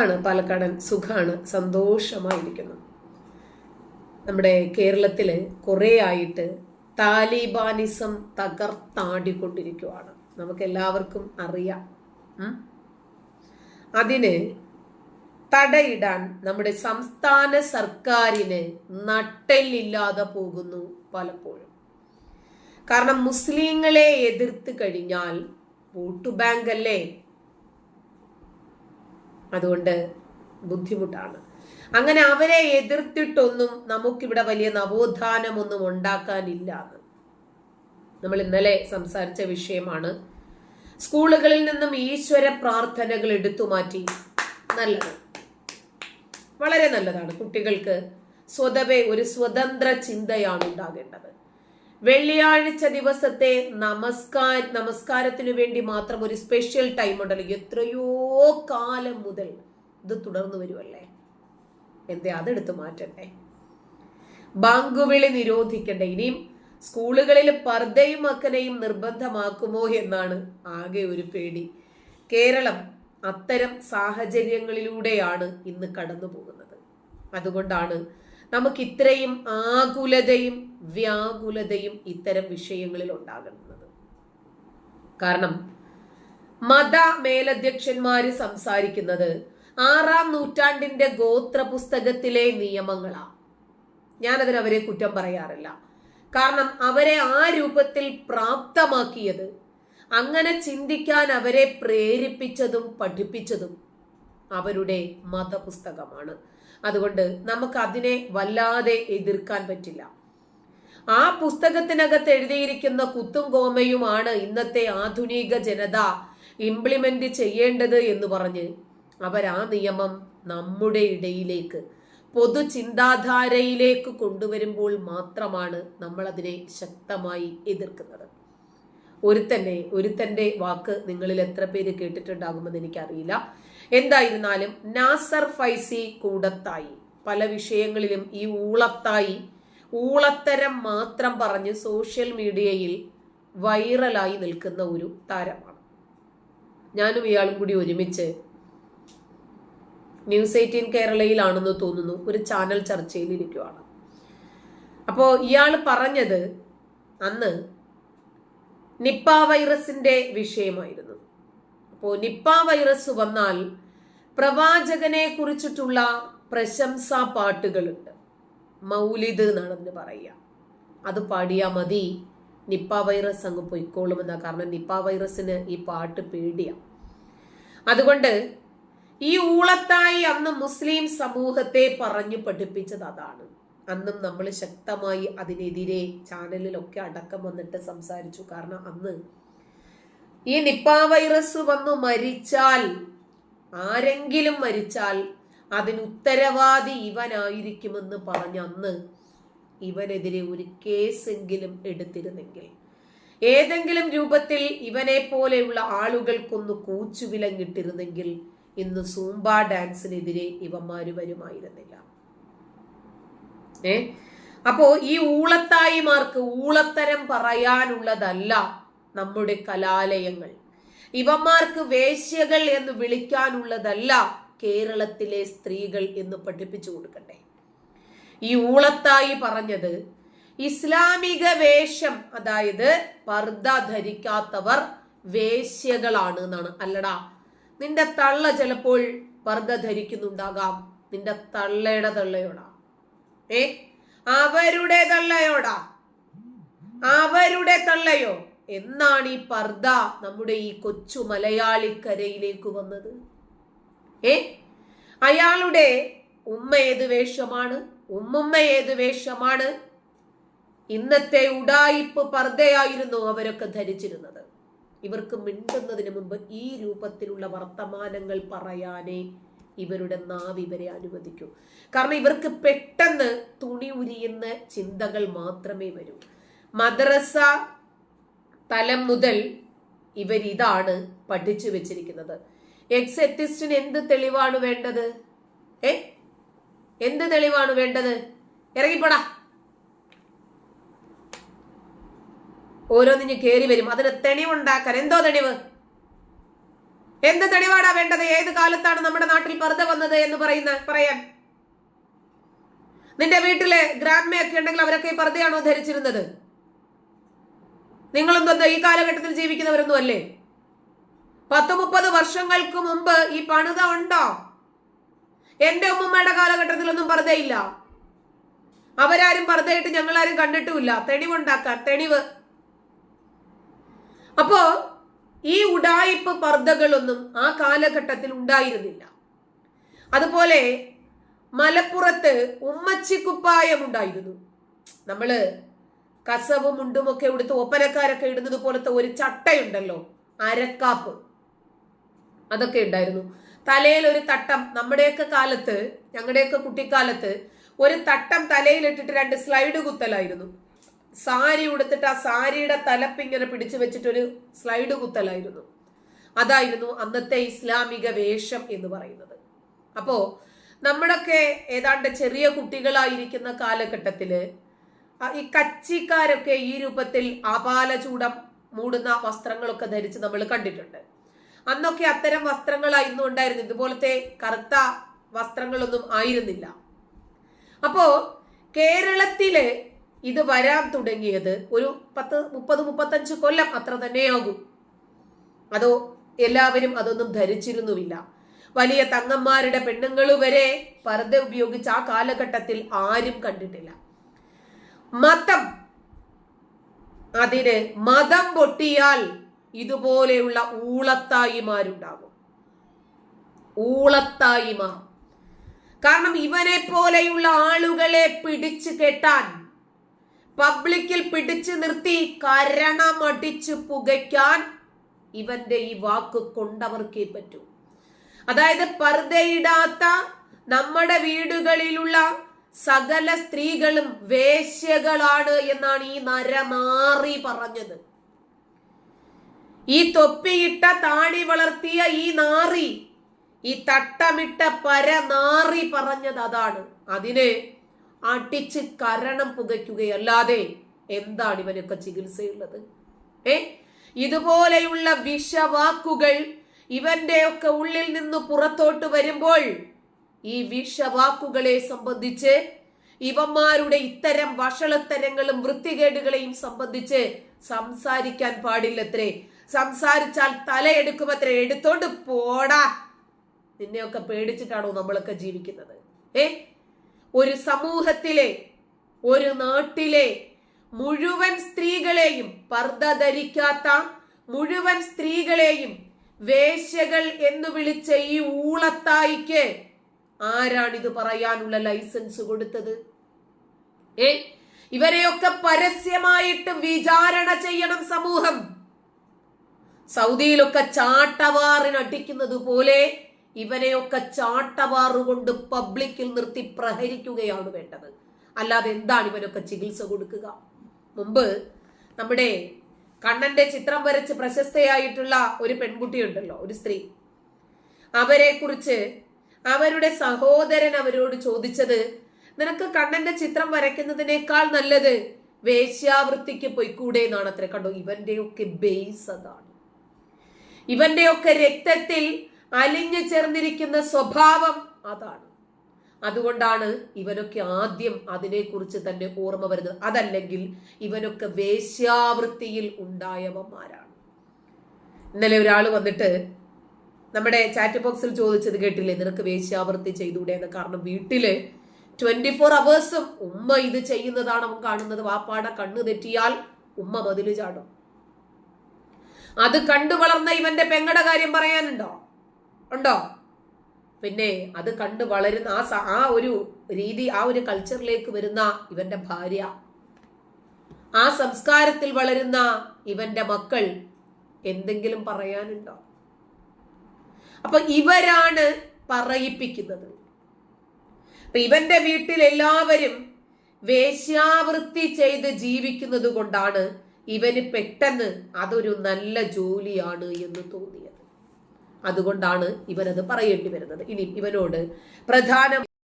ആണ് പാലക്കാടൻ സുഖമാണ് സന്തോഷമായിരിക്കുന്നു. നമ്മുടെ കേരളത്തിൽ കുറേ ആയിട്ട് താലിബാനിസം തകർത്താടിക്കൊണ്ടിരിക്കുവാണ്. നമുക്ക് എല്ലാവർക്കും അറിയാം അതിന് തടയിടാൻ നമ്മുടെ സംസ്ഥാന സർക്കാരിന് നട്ടെല്ലില്ലാതെ പോകുന്നു പലപ്പോഴും. കാരണം മുസ്ലിങ്ങളെ എതിർത്ത് കഴിഞ്ഞാൽ വോട്ട് ബാങ്ക് അല്ലേ അതുകൊണ്ട് ബുദ്ധിമുട്ടാണ്. അങ്ങനെ അവരെ എതിർത്തിട്ടൊന്നും നമുക്കിവിടെ വലിയ നവോത്ഥാനമൊന്നും ഉണ്ടാക്കാനില്ല നമ്മൾ ഇന്നലെ സംസാരിച്ച വിഷയമാണ് സ്കൂളുകളിൽ നിന്നും ഈശ്വര പ്രാർത്ഥനകൾ എടുത്തു മാറ്റി നല്ലത്. വളരെ നല്ലതാണ്. കുട്ടികൾക്ക് സ്വതവേ ഒരു സ്വതന്ത്ര ചിന്തയാണ് ഉണ്ടാകേണ്ടത്. വെള്ളിയാഴ്ച ദിവസത്തെ നമസ്കാര നമസ്കാരത്തിനു വേണ്ടി മാത്രം ഒരു സ്പെഷ്യൽ ടൈം ഉണ്ടല്ലോ. എത്രയോ കാലം മുതൽ ഇത് തുടർന്നു വരുമല്ലേ എന്തേ അതെടുത്ത് മാറ്റണ്ടേ? ബാങ്കുവിളി നിരോധിക്കണ്ടേ? ഇനിയും സ്കൂളുകളിൽ പർദ്ദയും അക്കനെയും നിർബന്ധമാക്കുമോ എന്നാണ് ആകെ ഒരു പേടി. കേരളം അത്തരം സാഹചര്യങ്ങളിലൂടെയാണ് ഇന്ന് കടന്നു പോകുന്നത് അതുകൊണ്ടാണ് നമുക്ക് ഇത്രയും ആകുലതയും വ്യാകുലതയും ഇത്തരം വിഷയങ്ങളിൽ ഉണ്ടാകുന്നത്. കാരണം മത മേലധ്യക്ഷന്മാര് സംസാരിക്കുന്നത് ആറാം നൂറ്റാണ്ടിന്റെ ഗോത്ര പുസ്തകത്തിലെ നിയമങ്ങളാണ് ഞാനതിന് അവരെ കുറ്റം പറയാറില്ല. കാരണം അവരെ ആ രൂപത്തിൽ പ്രാപ്തമാക്കിയത് അങ്ങനെ ചിന്തിക്കാൻ അവരെ പ്രേരിപ്പിച്ചതും പഠിപ്പിച്ചതും അവരുടെ മതപുസ്തകമാണ്. അതുകൊണ്ട് നമുക്ക് അതിനെ വല്ലാതെ എതിർക്കാൻ പറ്റില്ല. ആ പുസ്തകത്തിനകത്ത് എഴുതിയിരിക്കുന്ന കുത്തും കോമയുമാണ് ഇന്നത്തെ ആധുനിക ജനത ഇംപ്ലിമെന്റ് ചെയ്യേണ്ടത് എന്ന് പറഞ്ഞ്. അവർ ആ നിയമം നമ്മുടെ ഇടയിലേക്ക് പൊതു ചിന്താധാരയിലേക്ക് കൊണ്ടുവരുമ്പോൾ മാത്രമാണ് നമ്മൾ അതിനെ ശക്തമായി എതിർക്കുന്നത്. ഒരുത്തന്നെ ഒരുത്തന്റെ വാക്ക് നിങ്ങളിൽ എത്ര പേര് കേട്ടിട്ടുണ്ടാകുമെന്ന് എനിക്കറിയില്ല. എന്തായിരുന്നാലും നാസർ ഫൈസി കൂടത്തായി പല വിഷയങ്ങളിലും ഈ ഊളത്തായി ഊളത്തരം മാത്രം പറഞ്ഞ് സോഷ്യൽ മീഡിയയിൽ വൈറലായി നിൽക്കുന്ന ഒരു താരമാണ്. ഞാനും ഇയാളും കൂടി ഒരുമിച്ച് ന്യൂസ് എയ്റ്റീൻ കേരളയിലാണെന്ന് തോന്നുന്നു ഒരു ചാനൽ ചർച്ചയിൽ ഇരിക്കുവാണ് അപ്പോൾ ഇയാൾ പറഞ്ഞത് അന്ന് നിപ്പ വൈറസിന്റെ വിഷയമായിരുന്നു. അപ്പോൾ നിപ്പ വൈറസ് വന്നാൽ പ്രവാചകനെ കുറിച്ചിട്ടുള്ള പ്രശംസാ പാട്ടുകളുണ്ട്. മൗലിദ് എന്നാണ് അതിന് പറയുക. അത് പാടിയാൽ മതി. നിപ്പ വൈറസ് അങ്ങ് പൊയ്ക്കോളുമെന്ന കാരണം നിപ്പ വൈറസിന് ഈ പാട്ട് പേടിയാ. അതുകൊണ്ട് ഈ ഊളത്തായി അന്ന് മുസ്ലിം സമൂഹത്തെ പറഞ്ഞു പഠിപ്പിച്ചത് അതാണ്. അന്നും നമ്മൾ ശക്തമായി അതിനെതിരെ ചാനലിലൊക്കെ അടക്കം വന്നിട്ട് സംസാരിച്ചു. കാരണം അന്ന് ഈ നിപ്പ വൈറസ് വന്നു മരിച്ചാൽ ആരെങ്കിലും മരിച്ചാൽ അതിന് ഉത്തരവാദി ഇവനായിരിക്കുമെന്ന് പറഞ്ഞ അന്ന് ഇവനെതിരെ ഒരു കേസെങ്കിലും എടുത്തിരുന്നെങ്കിൽ. ഏതെങ്കിലും രൂപത്തിൽ ഇവനെ പോലെയുള്ള ആളുകൾക്കൊന്ന് കൂച്ചുവിലങ്ങിട്ടിരുന്നെങ്കിൽ ഇന്ന് സൂംബ ഡാൻസിനെതിരെ ഇവന്മാര് വരുമായിരുന്നില്ല. ഏ? അപ്പോ ഈ ഊളത്തായിമാർക്ക് ഊളത്തരം പറയാനുള്ളതല്ല നമ്മുടെ കലാലയങ്ങൾ. ഇവന്മാർക്ക് വേശ്യകൾ എന്ന് വിളിക്കാനുള്ളതല്ല കേരളത്തിലെ സ്ത്രീകൾ എന്ന് പഠിപ്പിച്ചു കൊടുക്കട്ടെ. ഈ ഊളത്തായി പറഞ്ഞത് ഇസ്ലാമിക വേഷം അതായത് പർദ്ദ ധരിക്കാത്തവർ വേശ്യകളാണ് എന്നാണ്. അല്ലടാ നിന്റെ തള്ള ചിലപ്പോൾ പർദ്ദ ധരിക്കുന്നുണ്ടാകാം. നിന്റെ തള്ളയുടെ തള്ളയോടാ. ഏ? അവരുടെ തള്ളയോടാ. അവരുടെ തള്ളയോ? എന്നാണ് ഈ പർദ്ദ നമ്മുടെ ഈ കൊച്ചു മലയാളിക്കരയിലേക്ക് വന്നത്. ഏ? അയാളുടെ ഉമ്മ ഏത് വേഷമാണ്? ഉമ്മുമ്മ ഏത് വേഷമാണ്? ഇന്നത്തെ ഉടായിപ്പ് പർദ്ദയായിരുന്നു അവരൊക്കെ ധരിച്ചിരുന്നത്. ഇവർക്ക് മിണ്ടുന്നതിന് മുമ്പ് ഈ രൂപത്തിലുള്ള വർത്തമാനങ്ങൾ പറയാനേ ഇവരുടെ നാവ് ഇവരെ അനുവദിക്കൂ. കാരണം ഇവർക്ക് പെട്ടെന്ന് തുണി ഉരിയുന്ന ചിന്തകൾ മാത്രമേ വരൂ. മദ്രസ തലം മുതൽ ഇവരിതാണ് പഠിച്ചു വെച്ചിരിക്കുന്നത്. എക്സ് എത്തിസ്റ്റിന് എന്ത് തെളിവാണ് വേണ്ടത്? ഏ? എന്ത് തെളിവാണ് വേണ്ടത്? ഇറങ്ങിപ്പോടാ. ഓരോന്നിഞ്ഞ് കയറി വരും. അതിന് തെളിവുണ്ടാക്കാൻ എന്തോ തെളിവ്? എന്ത് തെളിവാടാ വേണ്ടത്? ഏത് കാലത്താണ് നമ്മുടെ നാട്ടിൽ പർദ്ദ വന്നത് എന്ന് പറയുന്ന പറയാൻ? നിന്റെ വീട്ടിലെ ഗ്രാൻഡ്മയൊക്കെ ഉണ്ടെങ്കിൽ അവരൊക്കെ ഈ പർദ്ദയാണോ ധരിച്ചിരുന്നത്? നിങ്ങളൊന്നും ഈ കാലഘട്ടത്തിൽ ജീവിക്കുന്നവരൊന്നും അല്ലേ പത്ത് മുപ്പത് വർഷങ്ങൾക്ക് മുമ്പ് ഈ പണിത ഉണ്ടോ? എന്റെ ഉമ്മമ്മയുടെ കാലഘട്ടത്തിലൊന്നും പർദ്ദയില്ല. അവരാരും പർദ്ദയിട്ട് ഞങ്ങളാരും കണ്ടിട്ടുമില്ല. തെളിവുണ്ടാക്കാൻ തെളിവ്. അപ്പോ ഈ ഉടായിപ്പ് പർദ്ദകളൊന്നും ആ കാലഘട്ടത്തിൽ ഉണ്ടായിരുന്നില്ല. അതുപോലെ മലപ്പുറത്ത് ഉമ്മച്ചിക്കുപ്പായം ഉണ്ടായിരുന്നു. നമ്മൾ കസവും മുണ്ടുമൊക്കെ എടുത്ത് ഒപ്പനക്കാരൊക്കെ ഇടുന്നത് പോലത്തെ ഒരു ചട്ടയുണ്ടല്ലോ അരക്കാപ്പ്. അതൊക്കെ ഉണ്ടായിരുന്നു. തലയിൽ ഒരു തട്ടം നമ്മുടെയൊക്കെ കാലത്ത് ഞങ്ങളുടെയൊക്കെ കുട്ടിക്കാലത്ത് ഒരു തട്ടം തലയിലിട്ടിട്ട് രണ്ട് സ്ലൈഡ് കുത്തലായിരുന്നു. സാരി ഉടുത്തിട്ട് ആ സാരിയുടെ തലപ്പ് ഇങ്ങനെ പിടിച്ചു വെച്ചിട്ടൊരു സ്ലൈഡ് കുത്തലായിരുന്നു. അതായിരുന്നു അന്നത്തെ ഇസ്ലാമിക വേഷം എന്ന് പറയുന്നത്. അപ്പോ നമ്മളൊക്കെ ഏതാണ്ട് ചെറിയ കുട്ടികളായിരിക്കുന്ന കാലഘട്ടത്തിൽ ഈ കച്ചിക്കാരൊക്കെ ഈ രൂപത്തിൽ ആപാലചൂടം മൂടുന്ന വസ്ത്രങ്ങളൊക്കെ ധരിച്ച് നമ്മൾ കണ്ടിട്ടുണ്ട്. അന്നൊക്കെ അത്തരം വസ്ത്രങ്ങളായിരുന്നു ഉണ്ടായിരുന്നു ഇതുപോലത്തെ കറുത്ത വസ്ത്രങ്ങളൊന്നും ആയിരുന്നില്ല. അപ്പോ കേരളത്തിൽ ഇത് വരാൻ തുടങ്ങിയത് ഒരു പത്ത് മുപ്പത് മുപ്പത്തഞ്ച് കൊല്ലം അത്ര തന്നെയാകും. അതോ എല്ലാവരും അതൊന്നും ധരിച്ചിരുന്നുമില്ല വലിയ തങ്ങന്മാരുടെ പെണ്ണുങ്ങൾ വരെ പർദ്ദ ഉപയോഗിച്ച് ആ കാലഘട്ടത്തിൽ ആരും കണ്ടിട്ടില്ല. മതം അതിന് മതം പൊട്ടിയാൽ ഇതുപോലെയുള്ള ഊളത്തായിമാരുണ്ടാകും. ഊളത്തായിമാർ. കാരണം ഇവനെ പോലെയുള്ള ആളുകളെ പിടിച്ചു കെട്ടാൻ പബ്ലിക്കിൽ പിടിച്ചു നിർത്തി കരണമടിച്ചു പുകയ്ക്കാൻ ഇവന്റെ ഈ വാക്ക് കൊണ്ടവർക്കേ പറ്റൂ. അതായത് പർദ്ദയിടാത്ത നമ്മുടെ വീടുകളിലുള്ള സകല സ്ത്രീകളും വേശ്യകളാണ് എന്നാണ് ഈ നരനാറി പറഞ്ഞത്. ഈ തൊപ്പിയിട്ട താടി വളർത്തിയ ഈ നാറി ഈ തട്ടമിട്ട പര നാറി പറഞ്ഞത് അതാണ്. അതിനെ അടിച്ച് കരണം പുകയ്ക്കുകയല്ലാതെ എന്താണ് ഇവനൊക്കെ ചികിത്സയുള്ളത്? ഏ? ഇതുപോലെയുള്ള വിഷവാക്കുകൾ ഇവന്റെ ഒക്കെ ഉള്ളിൽ നിന്ന് പുറത്തോട്ട് വരുമ്പോൾ ഈ വിഷവാക്കുകളെ സംബന്ധിച്ച് ഇവന്മാരുടെ ഇത്തരം വഷളത്തരങ്ങളും വൃത്തികേടുകളെയും സംബന്ധിച്ച് സംസാരിക്കാൻ പാടില്ലത്രേ. സംസാരിച്ചാൽ തലയെടുക്കുമത്രേ എടുത്തോണ്ട് പോടാ. നിന്നെയൊക്കെ പേടിച്ചിട്ടാണോ നമ്മളൊക്കെ ജീവിക്കുന്നത്? ഏ? ഒരു സമൂഹത്തിലെ ഒരു നാട്ടിലെ മുഴുവൻ സ്ത്രീകളെയും പർദ്ദ ധരിക്കാത്ത മുഴുവൻ സ്ത്രീകളെയും വേശ്യകൾ എന്ന് വിളിച്ച ഈ ഊളത്തായിക്ക് ആരാണിത് പറയാനുള്ള ലൈസൻസ് കൊടുത്തത്? ഏ? ഇവരെയൊക്കെ പരസ്യമായിട്ട് വിചാരണ ചെയ്യണം സമൂഹം. സൗദിയിലൊക്കെ ചാട്ടവാറിനടിക്കുന്നത് പോലെ ഇവനെയൊക്കെ ചാട്ടവാറുകൊണ്ട് പബ്ലിക്കിൽ നിർത്തി പ്രഹരിക്കുകയാണ് വേണ്ടത്. അല്ലാതെ എന്താണ് ഇവനൊക്കെ ചികിത്സ കൊടുക്കുക? മുമ്പ് നമ്മുടെ കണ്ണന്റെ ചിത്രം വരച്ച് പ്രശസ്തയായിട്ടുള്ള ഒരു പെൺകുട്ടിയുണ്ടല്ലോ ഒരു സ്ത്രീ. അവരെ കുറിച്ച് അവരുടെ സഹോദരൻ അവരോട് ചോദിച്ചത് നിനക്ക് കണ്ണന്റെ ചിത്രം വരയ്ക്കുന്നതിനേക്കാൾ നല്ലത് വേശ്യാവൃത്തിക്ക് പൊയ്ക്കൂടെ എന്നാണ് അത്ര കണ്ടോ. ഇവന്റെയൊക്കെ ബേസ് അതാണ്. ഇവന്റെയൊക്കെ രക്തത്തിൽ അലിഞ്ഞു ചേർന്നിരിക്കുന്ന സ്വഭാവം അതാണ്. അതുകൊണ്ടാണ് ഇവനൊക്കെ ആദ്യം അതിനെക്കുറിച്ച് തന്നെ ഓർമ്മ വരുന്നത്. അതല്ലെങ്കിൽ ഇവനൊക്കെ വേശ്യാവൃത്തിയിൽ ഉണ്ടായവന്മാരാണ്. ഇന്നലെ ഒരാൾ വന്നിട്ട് നമ്മുടെ ചാറ്റ് ബോക്സിൽ ചോദിച്ചത് കേട്ടില്ലേ? നിനക്ക് വേശ്യാവൃത്തി ചെയ്തൂടെ എന്ന് കാരണം വീട്ടിൽ ട്വന്റി ഫോർ അവേഴ്സും ഉമ്മ ഇത് ചെയ്യുന്നതാണ് അവൻ കാണുന്നത്. വാപ്പാടെ കണ്ണു തെറ്റിയാൽ ഉമ്മ മതിലു ചാടും. അത് കണ്ടു വളർന്ന ഇവന്റെ പെങ്ങടെ കാര്യം പറയാനുണ്ടോ? ഉണ്ടോ? പിന്നെ അത് കണ്ടു വളരുന്ന ആ ആ ഒരു രീതി ആ ഒരു കൾച്ചറിലേക്ക് വരുന്ന ഇവന്റെ ഭാര്യ. ആ സംസ്കാരത്തിൽ വളരുന്ന ഇവന്റെ മക്കൾ എന്തെങ്കിലും പറയാനുണ്ടോ? അപ്പൊ ഇവരാണ് പറയിപ്പിക്കുന്നത്. അപ്പൊ ഇവന്റെ വീട്ടിൽ എല്ലാവരും വേശ്യാവൃത്തി ചെയ്ത് ജീവിക്കുന്നത് കൊണ്ടാണ് ഇവന് പെട്ടെന്ന് അതൊരു നല്ല ജോലിയാണ് എന്ന് തോന്നിയത്. അതുകൊണ്ടാണ് ഇവനത് പറയേണ്ടി വരുന്നത്. ഇനി ഇവനോട് പ്രധാന